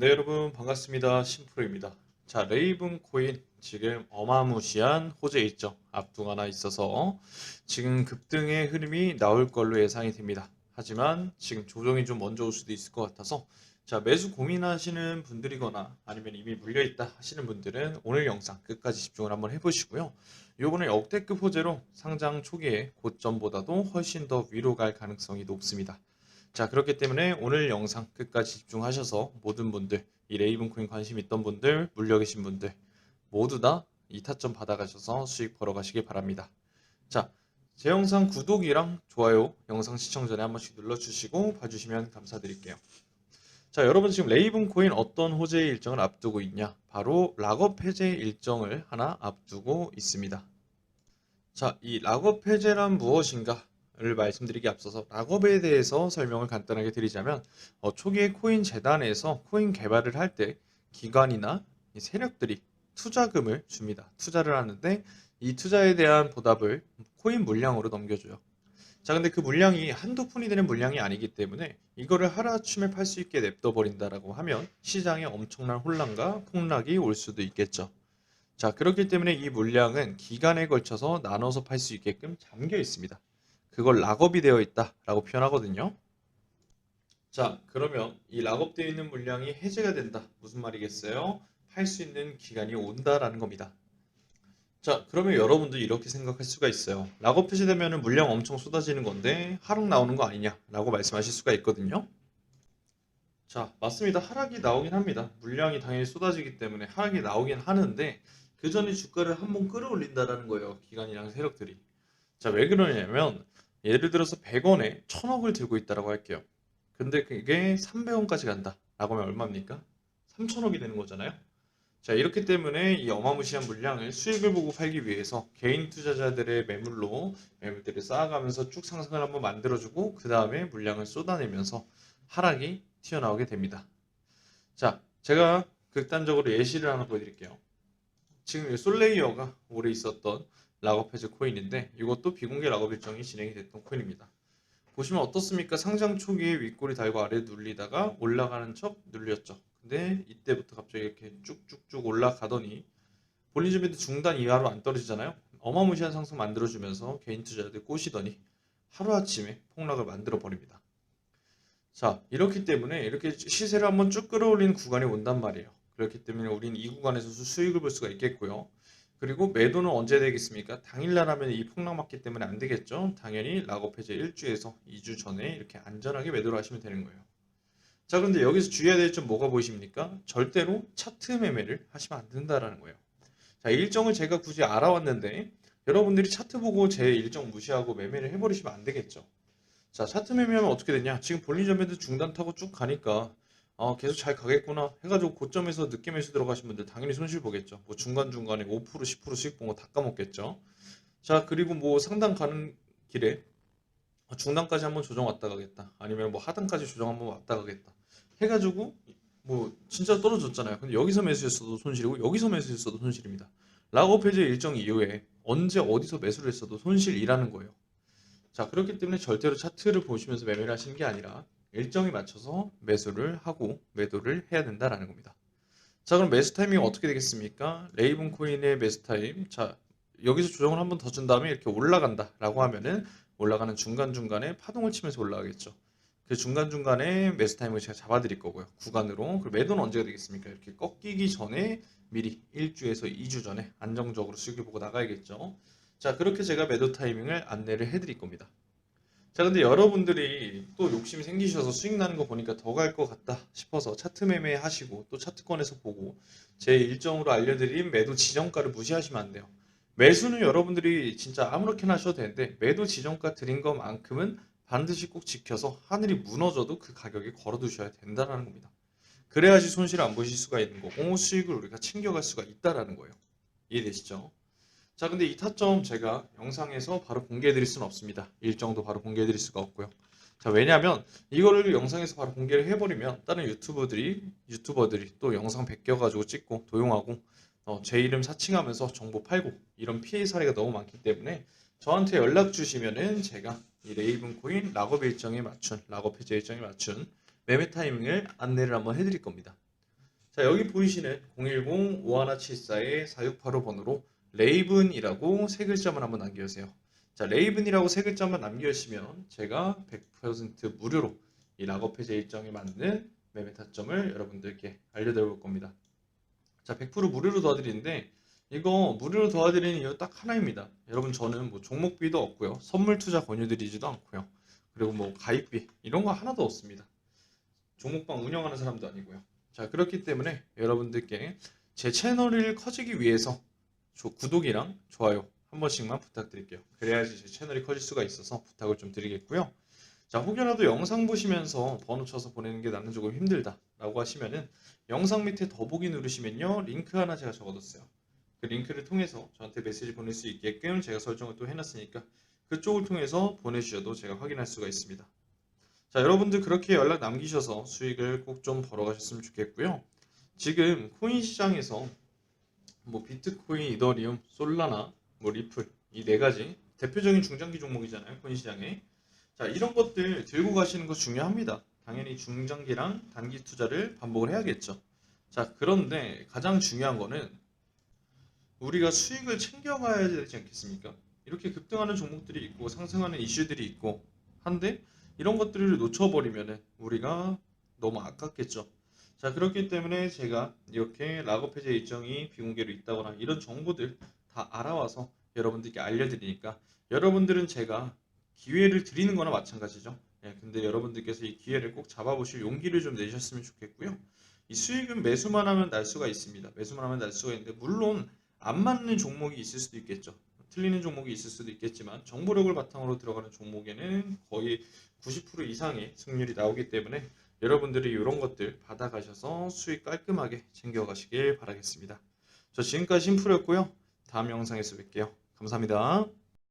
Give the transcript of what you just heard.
네, 여러분 반갑습니다. 심프로입니다. 자, 레이븐 코인 지금 어마무시한 호재 일정 앞두고 하나 있어서 지금 급등의 흐름이 나올 걸로 예상이 됩니다. 하지만 지금 조정이 좀 먼저 올 수도 있을 것 같아서 자, 매수 고민하시는 분들이거나 아니면 이미 물려 있다 하시는 분들은 오늘 영상 끝까지 집중을 한번 해보시고요. 요번에 역대급 호재로 상장 초기에 고점보다도 훨씬 더 위로 갈 가능성이 높습니다. 자, 그렇기 때문에 오늘 영상 끝까지 집중하셔서 모든 분들, 이 레이븐 코인 관심 있던 분들, 물려 계신 분들 모두 다 이 타점 받아가셔서 수익 벌어가시길 바랍니다. 자, 제 영상 구독이랑 좋아요, 영상 시청 전에 한 번씩 눌러주시고 봐주시면 감사드릴게요. 자, 여러분 지금 레이븐 코인 어떤 호재 일정을 앞두고 있냐? 바로 락업 해제 일정을 하나 앞두고 있습니다. 자, 이 락업 해제란 무엇인가? 를 말씀드리기 앞서서 락업에 대해서 설명을 간단하게 드리자면 어, 초기에 코인 재단에서 코인 개발을 할 때 기관이나 이 세력들이 투자금을 줍니다. 투자를 하는데 이 투자에 대한 보답을 코인 물량으로 넘겨줘요. 자, 근데 그 물량이 한두 푼이 되는 물량이 아니기 때문에 이거를 하루아침에 팔 수 있게 냅둬 버린다라고 하면 시장에 엄청난 혼란과 폭락이 올 수도 있겠죠. 자, 그렇기 때문에 이 물량은 기간에 걸쳐서 나눠서 팔 수 있게끔 잠겨 있습니다. 그걸 락업이 되어 있다라고 표현하거든요. 자, 그러면 이 락업되어 있는 물량이 해제가 된다. 무슨 말이겠어요? 팔 수 있는 기간이 온다라는 겁니다. 자, 그러면 여러분도 이렇게 생각할 수가 있어요. 락업 해제되면 물량 엄청 쏟아지는 건데 하락 나오는 거 아니냐라고 말씀하실 수가 있거든요. 자, 맞습니다. 하락이 나오긴 합니다. 물량이 당연히 쏟아지기 때문에 하락이 나오긴 하는데 그 전에 주가를 한번 끌어올린다라는 거예요. 기관이랑 세력들이. 자, 왜 그러냐면 예를 들어서 100원에 1000억을 들고 있다라고 할게요. 근데 그게 300원까지 간다. 라고 하면 얼마입니까? 3000억이 되는 거잖아요. 자, 이렇기 때문에 이 어마무시한 물량을 수익을 보고 팔기 위해서 개인 투자자들의 매물로 매물들을 쌓아가면서 쭉 상승을 한번 만들어주고 그 다음에 물량을 쏟아내면서 하락이 튀어나오게 됩니다. 자, 제가 극단적으로 예시를 하나 보여드릴게요. 지금 이 솔레이어가 오래 있었던 락업 해제 코인인데 이것도 비공개 락업 일정이 진행이 됐던 코인입니다. 보시면 어떻습니까? 상장 초기에 윗꼬리 달고 아래 눌리다가 올라가는 척 눌렸죠. 근데 이때부터 갑자기 이렇게 쭉쭉쭉 올라가더니 볼린저 밴드 중단 이하로 안 떨어지잖아요. 어마무시한 상승 만들어주면서 개인 투자자들 꼬시더니 하루아침에 폭락을 만들어 버립니다. 자, 이렇기 때문에 이렇게 시세를 한번 쭉 끌어올리는 구간이 온단 말이에요. 그렇기 때문에 우리는 이 구간에서 수익을 볼 수가 있겠고요. 그리고 매도는 언제 되겠습니까? 당일날 하면 이 폭락 맞기 때문에 안 되겠죠. 당연히 락업 해제 1주에서 2주 전에 이렇게 안전하게 매도를 하시면 되는 거예요. 자, 그런데 여기서 주의해야 될 점 뭐가 보이십니까? 절대로 차트 매매를 하시면 안 된다라는 거예요. 자, 일정을 제가 굳이 알아왔는데 여러분들이 차트 보고 제 일정 무시하고 매매를 해버리시면 안 되겠죠. 자, 차트 매매하면 어떻게 되냐? 지금 볼린저 밴드 중단 타고 쭉 가니까 어, 계속 잘 가겠구나 해가지고 고점에서 늦게 매수 들어가신 분들 당연히 손실 보겠죠. 뭐 중간중간에 5% 10% 수익 본 거 다 까먹겠죠. 자 그리고 뭐 상단 가는 길에 어, 중단까지 한번 조정 왔다 가겠다. 아니면 뭐 하단까지 조정 한번 왔다 가겠다. 해가지고 뭐 진짜 떨어졌잖아요. 근데 여기서 매수했어도 손실이고 여기서 매수했어도 손실입니다. 락업 해제 일정 이후에 언제 어디서 매수를 했어도 손실이라는 거예요. 자 그렇기 때문에 절대로 차트를 보시면서 매매를 하시는 게 아니라 일정에 맞춰서 매수를 하고 매도를 해야 된다라는 겁니다. 자, 그럼 매수 타이밍 어떻게 되겠습니까? 레이븐 코인의 매수 타임. 자, 여기서 조정을 한번 더 준 다음에 이렇게 올라간다 라고 하면은 올라가는 중간중간에 파동을 치면서 올라가겠죠. 그 중간중간에 매수 타임을 제가 잡아 드릴 거고요. 구간으로. 그리고 매도는 언제가 되겠습니까? 이렇게 꺾이기 전에 미리 1주에서 2주 전에 안정적으로 수익을 보고 나가야겠죠. 자, 그렇게 제가 매도 타이밍을 안내를 해 드릴 겁니다. 자, 근데 여러분들이 또 욕심이 생기셔서 수익 나는 거 보니까 더 갈 것 같다 싶어서 차트 매매 하시고 또 차트권에서 보고 제 일정으로 알려드린 매도 지정가를 무시하시면 안 돼요. 매수는 여러분들이 진짜 아무렇게나 하셔도 되는데 매도 지정가 드린 것만큼은 반드시 꼭 지켜서 하늘이 무너져도 그 가격에 걸어두셔야 된다는 겁니다. 그래야지 손실 안 보실 수가 있는 거고 수익을 우리가 챙겨갈 수가 있다라는 거예요. 이해되시죠? 자, 근데 이 타점 제가 영상에서 바로 공개해 드릴 수는 없습니다. 일정도 바로 공개해 드릴 수가 없고요. 자, 왜냐하면 이거를 영상에서 바로 공개를 해버리면 다른 유튜버들이 유튜버들이 또 영상 베껴 가지고 찍고 도용하고 어, 제 이름 사칭하면서 정보 팔고 이런 피해 사례가 너무 많기 때문에 저한테 연락 주시면은 제가 이 레이븐 코인 락업 일정에 맞춘 락업 해제 일정에 맞춘 매매 타이밍을 안내를 한번 해드릴 겁니다. 자, 여기 보이시는 010-5174-4685번으로 레이븐이라고 세 글자만 한번 남겨주세요. 자, 레이븐이라고 세 글자만 남겨주시면 제가 100% 무료로 이 락업 해제 일정에 맞는 매매 타점을 여러분들께 알려드릴 겁니다. 자, 100% 무료로 도와드리는데 이거 무료로 도와드리는 이유 딱 하나입니다. 여러분 저는 뭐 종목비도 없고요. 선물 투자 권유드리지도 않고요. 그리고 뭐 가입비 이런 거 하나도 없습니다. 종목방 운영하는 사람도 아니고요. 자, 그렇기 때문에 여러분들께 제 채널을 커지기 위해서 조- 구독이랑 좋아요 한 번씩만 부탁드릴게요. 그래야지 제 채널이 커질 수가 있어서 부탁을 좀 드리겠고요. 자, 혹여라도 영상 보시면서 번호 쳐서 보내는 게 나는 조금 힘들다 라고 하시면은 영상 밑에 더보기 누르시면요. 링크 하나 제가 적어뒀어요. 그 링크를 통해서 저한테 메시지 보낼 수 있게끔 제가 설정을 또 해놨으니까 그쪽을 통해서 보내주셔도 제가 확인할 수가 있습니다. 자, 여러분들 그렇게 연락 남기셔서 수익을 꼭 좀 벌어가셨으면 좋겠고요. 지금 코인 시장에서 뭐 비트코인, 이더리움, 솔라나, 뭐 리플 이 네 가지 대표적인 중장기 종목이잖아요. 코인 시장에. 자, 이런 것들 들고 가시는 거 중요합니다. 당연히 중장기랑 단기 투자를 반복을 해야겠죠. 자, 그런데 가장 중요한 거는 우리가 수익을 챙겨가야 되지 않겠습니까? 이렇게 급등하는 종목들이 있고 상승하는 이슈들이 있고 한데 이런 것들을 놓쳐버리면은 우리가 너무 아깝겠죠. 자, 그렇기 때문에 제가 이렇게 락업 해제 일정이 비공개로 있다거나 이런 정보들 다 알아와서 여러분들께 알려드리니까 여러분들은 제가 기회를 드리는 거나 마찬가지죠. 예, 근데 여러분들께서 이 기회를 꼭 잡아보실 용기를 좀 내셨으면 좋겠고요. 이 수익은 매수만 하면 날 수가 있습니다. 매수만 하면 날 수가 있는데 물론 안 맞는 종목이 있을 수도 있겠죠. 틀리는 종목이 있을 수도 있겠지만 정보력을 바탕으로 들어가는 종목에는 거의 90% 이상의 승률이 나오기 때문에 여러분들이 이런 것들 받아가셔서 수익 깔끔하게 챙겨가시길 바라겠습니다. 저 지금까지 심플했고요. 다음 영상에서 뵐게요. 감사합니다.